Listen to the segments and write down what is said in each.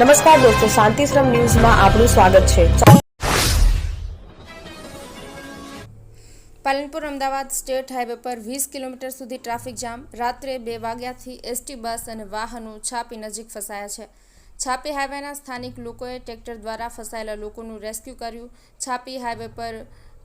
નમસ્કાર દોસ્તો શાંતિશ્રમ ન્યૂઝમાં આપનું સ્વાગત છે. પાલનપુર અમદાવાદ સ્ટેટ હાઈવે પર વીસ કિલોમીટર સુધી ટ્રાફિક જામ. રાત્રે બે વાગ્યાથી એસટી બસ અને વાહનો છાપી નજીક ફસાયા છે. છાપી હાઈવેના સ્થાનિક લોકોએ ટ્રેક્ટર દ્વારા ફસાયેલા લોકોનું રેસ્ક્યુ કર્યું. છાપી હાઈવે પર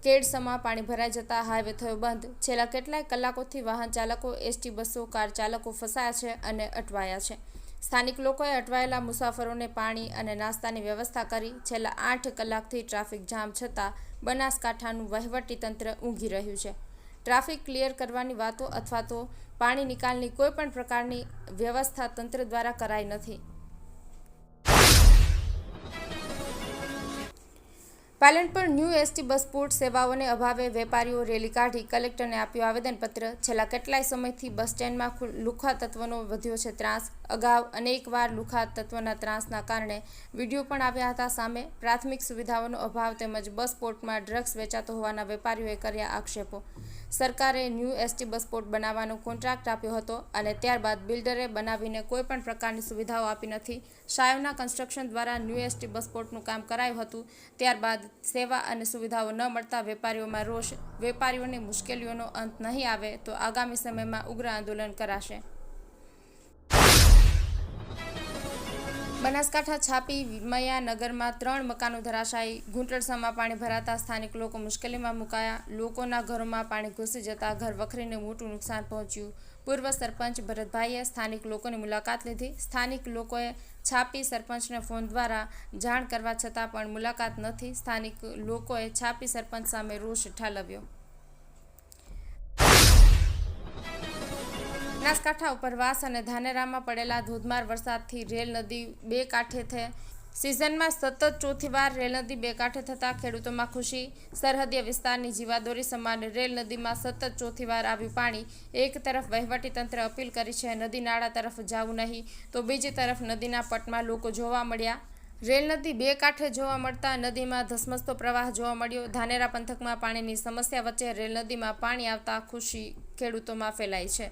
કેડસમાં પાણી ભરાઈ જતા હાઈવે થયો બંધ. છેલ્લા કેટલાય કલાકોથી વાહન ચાલકો, એસટી બસો, કાર ચાલકો ફસાયા છે અને અટવાયા છે. સ્થાનિક લોકોએ અટવાયેલા મુસાફરોને પાણી અને નાસ્તાની વ્યવસ્થા કરી. છેલ્લા આઠ કલાકથી ટ્રાફિક જામ છતાં બનાસકાંઠાનું વહીવટી તંત્ર ઊંઘી રહ્યું છે. ટ્રાફિક ક્લિયર કરવાની વાતો અથવા તો પાણી નિકાલની કોઈપણ પ્રકારની વ્યવસ્થા તંત્ર દ્વારા કરાઈ નથી. Palanpur new ST bus port સેવાઓને અભાવે વેપારીઓ રેલી કાઢી કલેક્ટરને આપ્યું આવેદનપત્ર. છેલ્લા કેટલાય સમયથી બસ સ્ટેન્ડમાં લુખા તત્વનો વધ્યો છે ત્રાસ. અગાઉ અનેકવાર લુખા તત્વના ત્રાસના કારણે વીડિયો પણ આવ્યા હતા સામે. પ્રાથમિક સુવિધાઓનો અભાવ તેમજ બસ પોર્ટમાં ડ્રગ્સ વેચાતો હોવાના વેપારીઓએ કર્યા આક્ષેપો. સરકારે ન્યૂ એસટી બસ પોર્ટ બનાવવાનો કોન્ટ્રાક્ટ આપ્યો હતો અને ત્યારબાદ બિલ્ડરે બનાવીને કોઈ પણ પ્રકારની સુવિધાઓ આપી નથી. શાયોના કન્સ્ટ્રક્શન દ્વારા ન્યૂ એસટી બસ પોર્ટનું કામ કરાયું હતું. ત્યારબાદ સેવા અને સુવિધાઓ ન મળતા વેપારીઓમાં રોષ, વેપારીઓની મુશ્કેલીઓનો અંત નહીં આવે તો આગામી સમયમાં ઉગ્ર આંદોલન કરાશે. બનાસકાંઠા છાપી વિમયા નગરમાં ત્રણ મકાનો ધરાશાયી. ઘૂંટણસામાં પાણી ભરાતા સ્થાનિક લોકો મુશ્કેલીમાં મુકાયા. લોકોના ઘરોમાં પાણી ઘૂસી જતા ઘર વખરીને મોટું નુકસાન પહોંચ્યું. પૂર્વ સરપંચ ભરતભાઈએ સ્થાનિક લોકોની મુલાકાત લીધી. સ્થાનિક લોકોએ છાપી સરપંચને ફોન દ્વારા જાણ કરવા છતાં પણ મુલાકાત નથી. સ્થાનિક લોકોએ છાપી સરપંચ સામે રોષ ઠાલવ્યો. બનાસકાંઠા ઉપરવાસ અને ધાનેરામાં પડેલા ધોધમાર વરસાદથી રેલ નદી બે કાંઠે છે સિઝનમાં સતત ચોથી વાર રેલ નદી બે કાંઠે થતાં ખેડૂતોમાં ખુશી. સરહદીય વિસ્તારની જીવાદોરી સમાન રેલ નદીમાં સતત ચોથી વાર આવ્યું પાણી. એક તરફ વહીવટીતંત્ર અપીલ કરી છે નદી નાળા તરફ જવું નહીં, તો બીજી તરફ નદીના પટમાં લોકો જોવા મળ્યા. રેલ નદી બે કાંઠે જોવા મળતા નદીમાં ધસમસતો પ્રવાહ જોવા મળ્યો. ધાનેરા પંથકમાં પાણીની સમસ્યા વચ્ચે રેલ નદીમાં પાણી આવતા ખુશી ખેડૂતોમાં ફેલાઈ છે.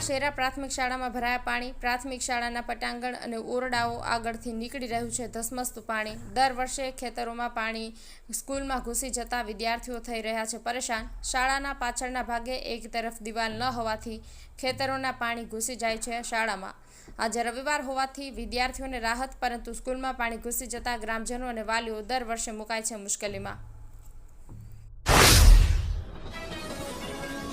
ના શેરા પ્રાથમિક શાળામાં ભરાયા પાણી, પ્રાથમિક શાળાના પટાંગણ અને ઓરડાઓ આગળથી નીકળી રહ્યું છે. ધસમસતું પાણી. દર વર્ષે ખેતરોમાં પાણી સ્કૂલમાં ઘૂસી જતા વિદ્યાર્થીઓ થઈ રહ્યા છે. પરેશાન. શાળાના પાછળના ભાગે એક તરફ દિવાલ ન હોવાથી ખેતરોના પાણી ઘૂસી જાય છે શાળામાં. આજે રવિવાર હોવાથી વિદ્યાર્થીઓને રાહત, પરંતુ સ્કૂલમાં પાણી ઘૂસી જતા ગ્રામજનો અને વાલીઓ દર વર્ષે મુકાય છે મુશ્કેલીમાં.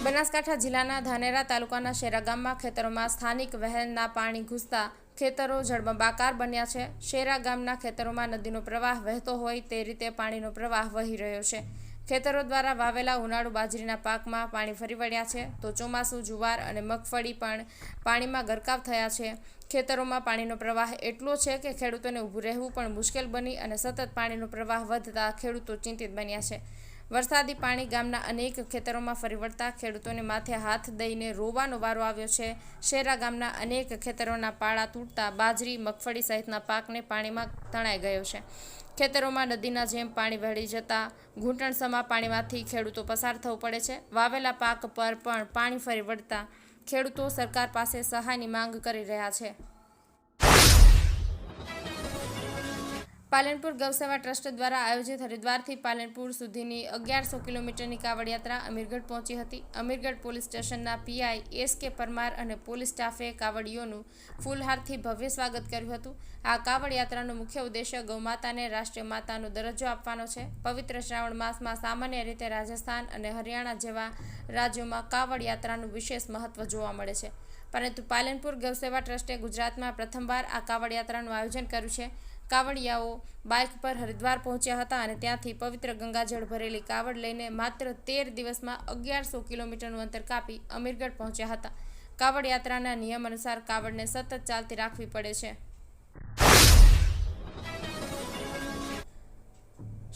બનાસકાંઠા જિલ્લાના ધાનેરા તાલુકાના શેરા ગામમાં ખેતરોમાં સ્થાનિક વહેણના પાણી ઘૂસતા ખેતરો જળબંબાકાર બન્યા છે. શેરા ગામના ખેતરોમાં નદીનો પ્રવાહ વહેતો હોય તે રીતે પાણીનો પ્રવાહ વહી રહ્યો છે. ખેતરો દ્વારા વાવેલા ઉનાળુ બાજરીના પાકમાં પાણી ફરી વળ્યા છે. તો ચોમાસું, જુવાર અને મગફળી પણ પાણીમાં ગરકાવ થયા છે. ખેતરોમાં પાણીનો પ્રવાહ એટલો છે કે ખેડૂતોને ઊભું રહેવું પણ મુશ્કેલ બની અને સતત પાણીનો પ્રવાહ વધતા ખેડૂતો ચિંતિત બન્યા છે. વરસાદી પાણી ગામના અનેક ખેતરોમાં ફરી વળતા ખેડૂતોને માથે હાથ દઈને રોવાનો વારો આવ્યો છે. શેરા ગામના અનેક ખેતરોના પાળા તૂટતા બાજરી, મગફળી સહિતના પાકને પાણીમાં તણાઈ ગયો છે. ખેતરોમાં નદીના જેમ પાણી વહેડી જતા ઘૂંટણસમા પાણીમાંથી ખેડૂતો પસાર થવું પડે છે. વાવેલા પાક પર પણ પાણી ફરી વળતા ખેડૂતો સરકાર પાસે સહાયની માંગ કરી રહ્યા છે. પાલનપુર ગૌસેવા ટ્રસ્ટ દ્વારા આયોજિત હરિદ્વારથી પાલનપુર સુધીની અગિયારસો કિલોમીટરની કાવડ યાત્રા અમીરગઢ પહોંચી હતી. અમીરગઢ પોલીસ સ્ટેશનના પીઆઈ એસ કે પરમાર અને પોલીસ સ્ટાફે કાવડીઓનું ફૂલહારથી ભવ્ય સ્વાગત કર્યું હતું. આ કાવડયાત્રાનો મુખ્ય ઉદ્દેશ્ય ગૌમાતાને રાષ્ટ્રીય માતાનો દરજ્જો આપવાનો છે. પવિત્ર શ્રાવણ માસમાં સામાન્ય રીતે રાજસ્થાન અને હરિયાણા જેવા રાજ્યોમાં કાવડયાત્રાનું વિશેષ મહત્વ જોવા મળે છે. પરંતુ પાલનપુર ગૌસેવા ટ્રસ્ટે ગુજરાતમાં પ્રથમવાર આ કાવડયાત્રાનું આયોજન કર્યું છે. કાવડિયાઓ બાઇક પર હરિદ્વાર પહોંચ્યા હતા અને ત્યાંથી પવિત્ર ગંગાજળ ભરેલી કાવડ લઈને માત્ર તેર દિવસમાં અગિયારસો કિલોમીટરનું અંતર કાપી અમીરગઢ પહોંચ્યા હતા. કાવડ યાત્રાના નિયમ અનુસાર કાવડને સતત ચાલતી રાખવી પડે છે.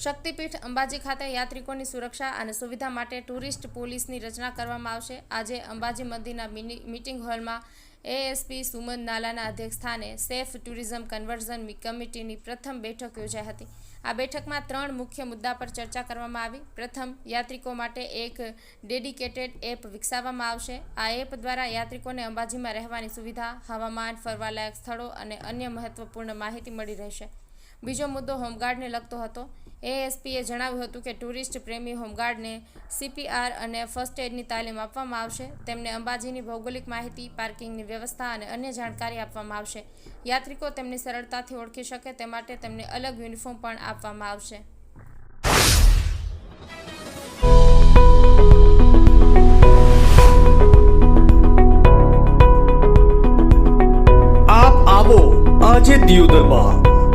શક્તિપીઠ અંબાજી ખાતે યાત્રિકોની સુરક્ષા અને સુવિધા માટે ટુરિસ્ટ પોલીસની રચના કરવામાં આવશે. આજે અંબાજી મંદિરના મિટિંગ હોલમાં એએસપી સુમન નાલાના અધ્યક્ષસ્થાને સેફ ટુરિઝમ કન્વર્ઝન કમિટીની પ્રથમ બેઠક યોજાઈ હતી. આ બેઠકમાં ત્રણ મુખ્ય મુદ્દા પર ચર્ચા કરવામાં આવી. પ્રથમ, યાત્રિકો માટે એક ડેડિકેટેડ એપ વિકસાવવામાં આવશે. આ એપ દ્વારા યાત્રિકોને અંબાજીમાં રહેવાની સુવિધા, હવામાન, ફરવાલાયક સ્થળો અને અન્ય મહત્વપૂર્ણ માહિતી મળી રહેશે. બીજો મુદ્દો હોમગાર્ડને લગતો હતો. એએસપીએ જણાવ્યું હતું કે ટુરિસ્ટ પ્રેમી હોમગાર્ડને સીપીઆર અને ફર્સ્ટ એડની તાલીમ આપવામાં આવશે. તેમને અંબાજીની ભૌગોલિક માહિતી, પાર્કિંગની વ્યવસ્થા અને અન્ય જાણકારી આપવામાં આવશે. યાત્રિકો તેમની સરળતાથી ઓળખી શકે તે માટે તેમને અલગ યુનિફોર્મ પણ આપવામાં આવશે. આજે દિયોદરમાં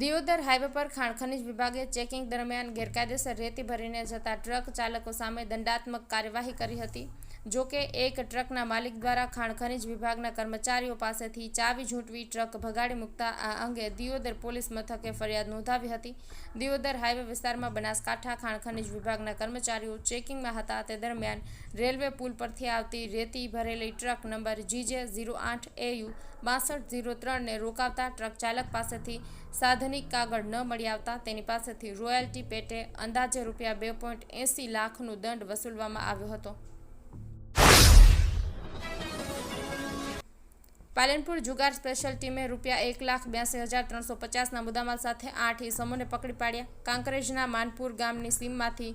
દિયોદર હાઈવે પર ખાણ ખનીજ વિભાગે ચેકિંગ દરમિયાન ગેરકાયદેસર રેતી ભરીને જતા ટ્રક ચાલકો સામે દંડાત્મક કાર્યવાહી કરી હતી. જો કે એક ટ્રકના માલિક દ્વારા ખાણ ખનીજ વિભાગના કર્મચારીઓ પાસેથી ચાવી ઝૂંટવી ટ્રક ભગાડી મૂકતા આ અંગે દિયોદર પોલીસ મથકે ફરિયાદ નોંધાવી હતી. દિયોદર હાઈવે વિસ્તારમાં બનાસકાંઠા ખાણ ખનીજ વિભાગના કર્મચારીઓ ચેકિંગમાં હતા. તે દરમિયાન રેલવે પુલ પરથી આવતી રેતી ભરેલી ટ્રક નંબર જીજે ઝીરો આઠ એયુ બાસઠ ઝીરો ત્રણને રોકાવતા ટ્રક ચાલક પાસેથી સાધનિક કાગળ ન મળી આવતા તેની પાસેથી રોયલ્ટી પેટે અંદાજે રૂપિયા બે પોઈન્ટ એંસી લાખનું દંડ વસૂલવામાં આવ્યો હતો. પાલનપુર જુગાર સ્પેશિયલ ટીમે રૂપિયા એક લાખ બ્યાસી હજાર ત્રણસો પચાસના મુદ્દામાલ સાથે આઠ ઈસમોને પકડી પાડ્યા. કાંકરેજના માનપુર ગામની સીમમાંથી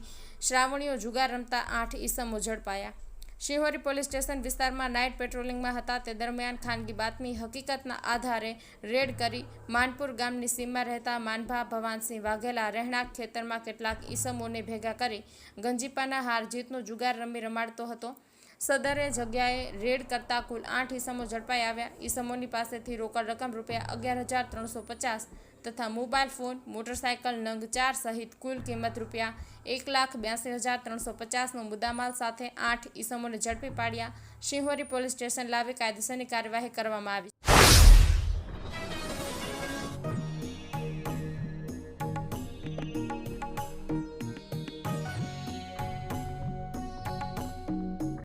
શ્રાવણીઓ જુગાર રમતા આઠ ઈસમો ઝડપાયા. શિહોરી પોલીસ સ્ટેશન વિસ્તારમાં નાઇટ પેટ્રોલિંગમાં હતા. તે દરમિયાન ખાનગી બાતમી હકીકતના આધારે રેડ કરી માનપુર ગામની સીમમાં રહેતા માનભા ભવાનસિંહ વાઘેલા રહેણાંક ખેતરમાં કેટલાક ઈસમોને ભેગા કરી ગંજીપાના હાર જીતનો જુગાર રમી રમાડતો હતો. સદરે જગ્યાએ રેડ કરતા કુલ આઠ ઈસમો ઝડપાઈ આવ્યા. ઈસમોની પાસેથી રોકડ રકમ રૂપિયા અગિયાર હજાર ત્રણસો પચાસ તથા મોબાઈલ ફોન, મોટરસાયકલ, નંગ ચાર સહિત કુલ કિંમત રૂપિયા એક લાખ બ્યાસી હજાર ત્રણસો પચાસનો મુદ્દામાલ સાથે આઠ ઈસમોને ઝડપી પાડ્યા. શિહોરી પોલીસ સ્ટેશન લાવી કાયદેસરની કાર્યવાહી કરવામાં આવી